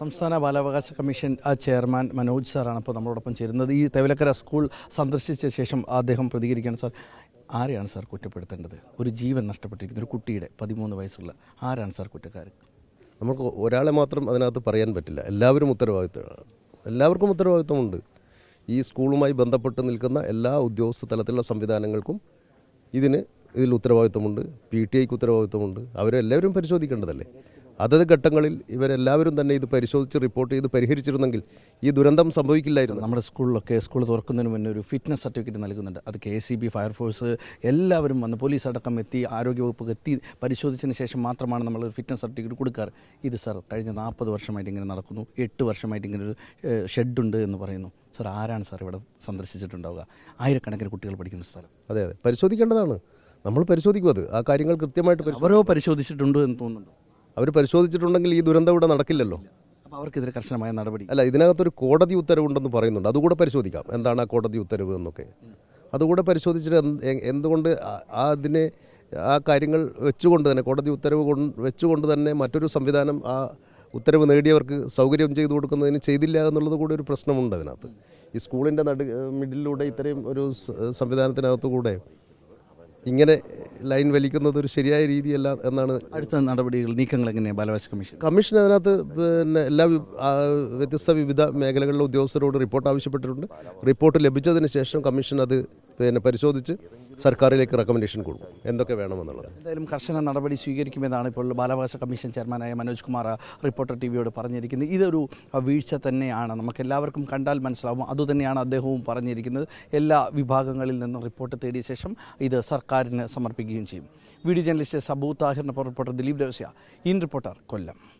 സംസ്ഥാന ബാലാവകാശ commission chairman Manoj സാറാണ് ഇപ്പോൾ നമ്മളോടൊപ്പം ചേരുന്നത്. ഈ തേവലക്കര സ്കൂൾ സന്ദർശിച്ച ശേഷം അദ്ദേഹം പ്രതികരിക്കുകയാണ്. സാർ ആരെയാണ് സാർ കുറ്റപ്പെടുത്തേണ്ടത്? ഒരു ജീവൻ നഷ്ടപ്പെട്ടിരിക്കുന്ന ഒരു കുട്ടിയുടെ പതിമൂന്ന് വയസ്സുള്ള ആരാണ് സാർ കുറ്റക്കാരൻ? നമുക്ക് ഒരാളെ മാത്രം അതിനകത്ത് പറയാൻ പറ്റില്ല. എല്ലാവരും ഉത്തരവാദിത്തമാണ്. എല്ലാവർക്കും ഉത്തരവാദിത്തമുണ്ട് ഈ സ്കൂളുമായി ബന്ധപ്പെട്ട് നിൽക്കുന്ന എല്ലാ ഉദ്യോഗസ്ഥ തലത്തിലുള്ള സംവിധാനങ്ങൾക്കും ഇതിന് ഇതിൽ ഉത്തരവാദിത്തമുണ്ട് പി ടി ഐക്ക് ഉത്തരവാദിത്തമുണ്ട് അവരെല്ലാവരും പരിശോധിക്കേണ്ടതല്ലേ? അതത് ഘട്ടങ്ങളിൽ ഇവരെല്ലാവരും തന്നെ ഇത് പരിശോധിച്ച് റിപ്പോർട്ട് ചെയ്ത് പരിഹരിച്ചിരുന്നെങ്കിൽ ഈ ദുരന്തം സംഭവിക്കില്ലായിരുന്നു. നമ്മുടെ സ്കൂളിലൊക്കെ സ്കൂൾ തുറക്കുന്നതിന് മുന്നേ ഒരു ഫിറ്റ്നസ് സർട്ടിഫിക്കറ്റ് നൽകുന്നുണ്ട്. അത് കെ സി ബി ഫയർഫോഴ്സ് എല്ലാവരും വന്ന് പോലീസ് അടക്കം എത്തി ആരോഗ്യവകുപ്പ് എത്തി പരിശോധിച്ചതിന് ശേഷം മാത്രമാണ് നമ്മൾ ഒരു ഫിറ്റ്നസ് സർട്ടിഫിക്കറ്റ് കൊടുക്കാറ്. ഇത് സാർ കഴിഞ്ഞ നാൽപ്പത് വർഷമായിട്ട് ഇങ്ങനെ നടക്കുന്നു. എട്ട് വർഷമായിട്ട് ഇങ്ങനെ ഒരു ഷെഡുണ്ട് എന്ന് പറയുന്നു. സാർ ആരാണ് സാർ ഇവിടെ സന്ദർശിച്ചിട്ടുണ്ടാവുക? ആയിരക്കണക്കിന് കുട്ടികൾ പഠിക്കുന്ന സ്ഥലം. അതെ അതെ. പരിശോധിക്കേണ്ടതാണ്. നമ്മൾ പരിശോധിക്കും അത്. ആ കാര്യങ്ങൾ കൃത്യമായിട്ട് അവരോ പരിശോധിച്ചിട്ടുണ്ട് എന്ന് തോന്നുന്നുണ്ട്? അവർ പരിശോധിച്ചിട്ടുണ്ടെങ്കിൽ ഈ ദുരന്തം ഇവിടെ നടക്കില്ലല്ലോ. അപ്പോൾ അവർക്കെതിരെ കർശനമായ നടപടി. അല്ല ഇതിനകത്തൊരു കോടതി ഉത്തരവുണ്ടെന്ന് പറയുന്നുണ്ട്. അതുകൂടെ പരിശോധിക്കാം. എന്താണ് ആ കോടതി ഉത്തരവ് എന്നൊക്കെ. അതുകൂടെ പരിശോധിച്ചിട്ട് എന്തുകൊണ്ട് ആ- അതിനെ ആ കാര്യങ്ങൾ വെച്ചുകൊണ്ട് തന്നെ കോടതി ഉത്തരവ് കൊണ്ട് വെച്ചുകൊണ്ട് തന്നെ മറ്റൊരു സംവിധാനം ആ ഉത്തരവ് നേടിയവർക്ക് സൗകര്യം ചെയ്തു കൊടുക്കുന്നതിന് ചെയ്തില്ല എന്നുള്ളത് കൂടി ഒരു പ്രശ്നമുണ്ട് അതിനകത്ത്. ഈ സ്കൂളിന്റെ നടു മിഡിലൂടെ ഇത്രയും ഒരു സംവിധാനത്തിനകത്തു കൂടെ ഇങ്ങനെ ലൈൻ വലിക്കുന്നത് ഒരു ശരിയായ രീതിയല്ല എന്നാണ് അടുത്ത നടപടികൾ നീക്കങ്ങൾ എങ്ങനെയാണ് ബാലവാസ് കമ്മീഷൻ? കമ്മീഷൻ അതിനകത്ത് പിന്നെ എല്ലാ വ്യത്യസ്ത വിവിധ മേഖലകളിലെ ഉദ്യോഗസ്ഥരോട് റിപ്പോർട്ട് ആവശ്യപ്പെട്ടിട്ടുണ്ട്. റിപ്പോർട്ട് ലഭിച്ചതിന് ശേഷം കമ്മീഷൻ അത് പിന്നെ പരിശോധിച്ച് സർക്കാരിലേക്ക് റെക്കമെൻഡേഷൻ കൊടുക്കും. എന്തൊക്കെ വേണമെന്നുള്ളത്? എന്തായാലും കർശന നടപടി സ്വീകരിക്കുമെന്നാണ് ഇപ്പോൾ ബാലാവകാശ കമ്മീഷൻ ചെയർമാനായ മനോജ് കുമാർ റിപ്പോർട്ടർ ടി വിയോട് പറഞ്ഞിരിക്കുന്നത്. ഇതൊരു വീഴ്ച തന്നെയാണ്. നമുക്ക് എല്ലാവർക്കും കണ്ടാൽ മനസ്സിലാവും. അതുതന്നെയാണ് അദ്ദേഹവും പറഞ്ഞിരിക്കുന്നത്. എല്ലാ വിഭാഗങ്ങളിൽ നിന്നും റിപ്പോർട്ട് തേടിയ ശേഷം ഇത് സർക്കാരിന് സമർപ്പിക്കുകയും ചെയ്യും. Video journalist Sabu reporter Dileep Devasya. In reporter Kollam.